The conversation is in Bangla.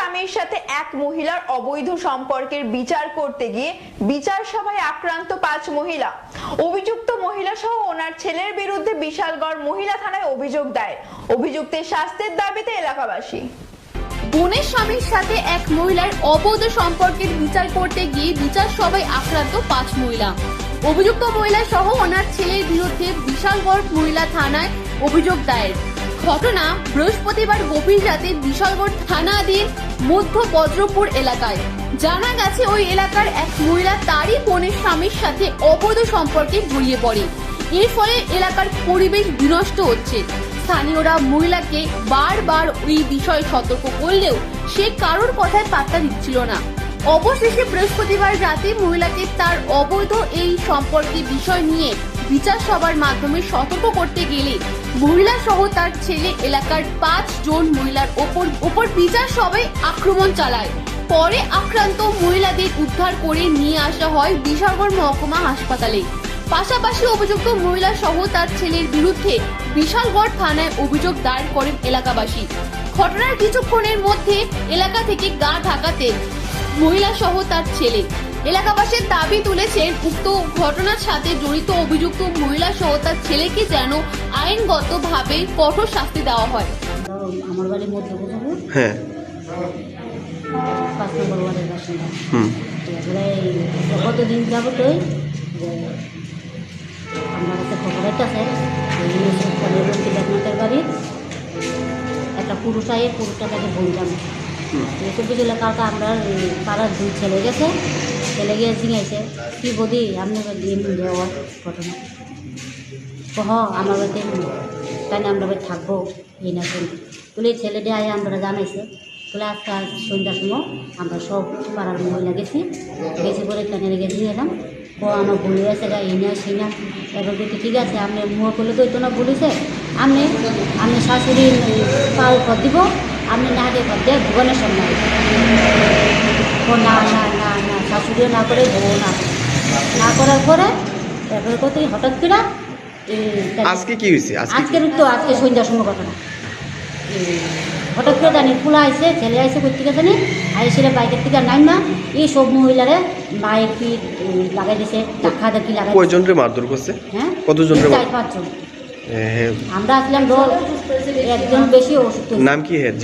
স্বামীর সাথে এক মহিলার অবৈধ সম্পর্কের বিচার করতে গিয়ে বিচার সভায় আক্রান্ত পাঁচ মহিলা। অভিযুক্ত মহিলা সহ ওনার ছেলের বিরুদ্ধে বিশালগড় মহিলা থানায় অভিযোগ দায়ের। অভিযুক্তের শাস্তির দাবিতে এলাকাবাসী। বোনের স্বামীর সাথে এক মহিলার অবৈধ সম্পর্কের বিচার করতে গিয়ে বিচার সভায় আক্রান্ত পাঁচ মহিলা। অভিযুক্ত মহিলা সহ ওনার ছেলের বিরুদ্ধে বিশালগড় মহিলা থানায় অভিযোগ দায়ের। ঘটনা বৃহস্পতিবার গভীর রাতে বিশালগড় থানাধীন মধ্য বজ্রপুর এলাকায়। জানা গেছে, ওই এলাকার এক মহিলা তারই বোনের স্বামীর সাথে অবৈধ সম্পর্কে জড়িয়ে পড়ে। এর ফলে এলাকার পরিবেশ বিনষ্ট হচ্ছে। স্থানীয়রা মহিলাকে বারবার ওই বিষয়ে সতর্ক করলেও সে কারোর কথায় পাত্তা দিচ্ছিল না। অবশেষে বৃহস্পতিবার রাতে মহিলাকে তার অবৈধ এই সম্পর্কে বিষয় নিয়ে বিচার সভার মাধ্যমে সতর্ক করতে গেলে মহিলা সহ তার ছেলে এলাকার পাঁচ জন মহিলার ওপর ওপর বিচার সভায় আক্রমণ চালায়। পরে আক্রান্ত মহিলাদের উদ্ধার করে নিয়ে আসা হয় বিশালগড় মহকুমা হাসপাতালে। পাশাপাশি অভিযুক্ত মহিলা সহ তার ছেলের বিরুদ্ধে বিশালগড় থানায় অভিযোগ দায়ের করেন এলাকাবাসী। ঘটনার কিছুক্ষণের মধ্যে এলাকা থেকে গা ঢাকাতে মহিলা সহ তার ছেলে এলাকাবাসীর দাবি তুলেছেন উক্ত ঘটনার সাথে জড়িত অভিযুক্ত মহিলা সহ তার ছেলেকে যেন আইনগতভাবে কঠোর শাস্তি দেওয়া হয়। আমার বাড়ি মধ্যপ্রদেশ হ্যাঁ। পাঁচ নম্বর ওয়ার্ডের বাসিন্দা। হুম। এবারে কতদিন যাব তোই আমার কাছে খবর আছে আপনাদের বাড়ির একটা পুরুষ আয়ে পুরুষটা তাকে বলতাম এসব বুঝলে কালকে আমরা পাড়ার দুই ছেলে গেছে ছেলে গিয়ে জিঙাইছে কি বদি আপনার দিয়ে দেওয়া ঘটনা তো হ আমার বাড়িতে তাই আমরা বাড়ি থাকব এই না শুনি বলে, এই আয়, আমরা জানাইছে। বলে আজকে আজ সন্ধ্যার সময় আমরা সব পাড়ার মহিলা গেছি। গেছি পরে এখানে গেছি এলাম? ও, আমার বলে আছে গা, এই না, সেই না। এবার বলতে ঠিক আছে, আপনি মুখ করলে তো না বলেছে। আপনি আপনি শাশুড়ি পাও কর দিব, আপনি না দিয়ে কর দিয়ে ভুবনের সামনে ও, না না শাশুড়িও না করে বউ না। করে। না করার পরে এরপরে কত হঠাৎ করে আজকে কি হয়েছে? আজকে আজকের তো আজকে সন্ধ্যার সময় ঘটনা। হঠাৎ করে জানি ফুলা আইসে ছেলে আইসে কোথেকে জানি আইসে বাইকের থেকে নাই না এই সব মহিলারে মাইক কি লাগাই দিছে টাকা দেখি লাগাই। কয়জন রে মারধর করছে? হ্যাঁ? কতজন রে চার পাঁচজন। আমরা আসলাম দল একজন বেশি ওষুধ নাম কি হ্যাঁ